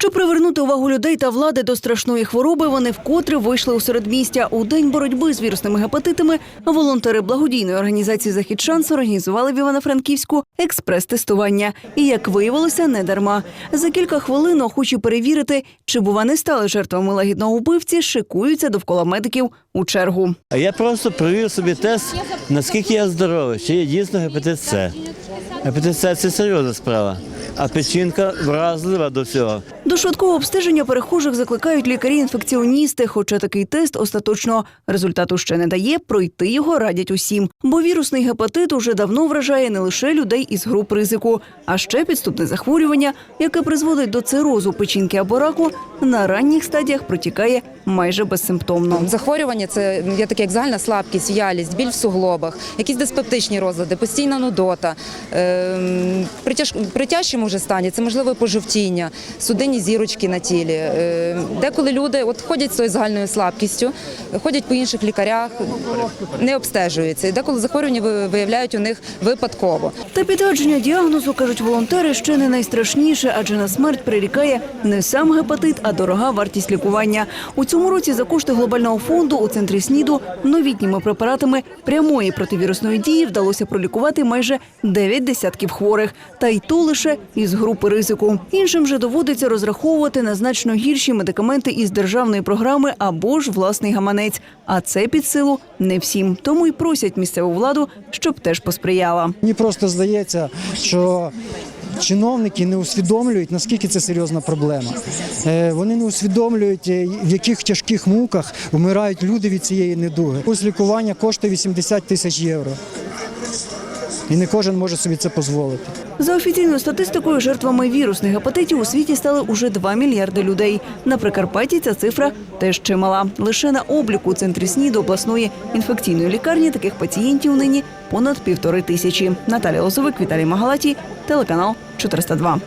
Щоб привернути увагу людей та влади до страшної хвороби, вони вкотре вийшли у середмістя. У день боротьби з вірусними гепатитами волонтери благодійної організації Захід шанс організували в Івано-Франківську експрес-тестування. І як виявилося, не дарма. За кілька хвилин охочі перевірити, чи бува не стали жертвами лагідного вбивці, шикуються довкола медиків у чергу. Я просто провів собі тест, наскільки я здоровий, чи є дійсно гепатит С. Гепатит С – це серйозна справа, а печінка вразлива до всього. До швидкого обстеження перехожих закликають лікарі-інфекціоністи. Хоча такий тест остаточного результату ще не дає, пройти його радять усім. Бо вірусний гепатит уже давно вражає не лише людей із груп ризику, а ще підступне захворювання, яке призводить до цирозу печінки або раку, на ранніх стадіях протікає майже безсимптомно. Захворювання це є таке як загальна слабкість, в'ялість, біль в суглобах, якісь диспептичні розлади, постійна нудота. Ем, При, тяж... вже стані це можливо пожовтіння, судинні зірочки на тілі. Ем, Деколи люди от ходять з тою загальною слабкістю, ходять по інших лікарях, не обстежуються. Деколи захворювання виявляють у них випадково. Та підтвердження діагнозу, кажуть волонтери, ще не найстрашніше, адже на смерть прирікає не сам гепатит, а дорога вартість лікування. У цьому році за кошти глобального фонду у центрі СНІДу новітніми препаратами прямої противірусної дії вдалося пролікувати майже 9 десятків хворих, та й то лише із групи ризику. Іншим же доводиться розраховувати на значно гірші медикаменти із державної програми або ж власний гаманець. А це під силу не всім. Тому й просять місцеву владу, щоб теж посприяла. Мені просто здається, що чиновники не усвідомлюють, наскільки це серйозна проблема. Е, Вони не усвідомлюють, е, в яких тяжких муках вмирають люди від цієї недуги. Ось лікування коштує 80 тисяч євро. І не кожен може собі це дозволити. За офіційною статистикою, жертвами вірусних гепатитів у світі стали уже 2 мільярди людей. На Прикарпатті ця цифра теж чимала. Лише на обліку у центрі СНІДу обласної інфекційної лікарні таких пацієнтів нині понад півтори тисячі. Наталя Лосовик, Віталій Магалаті, телеканал 402.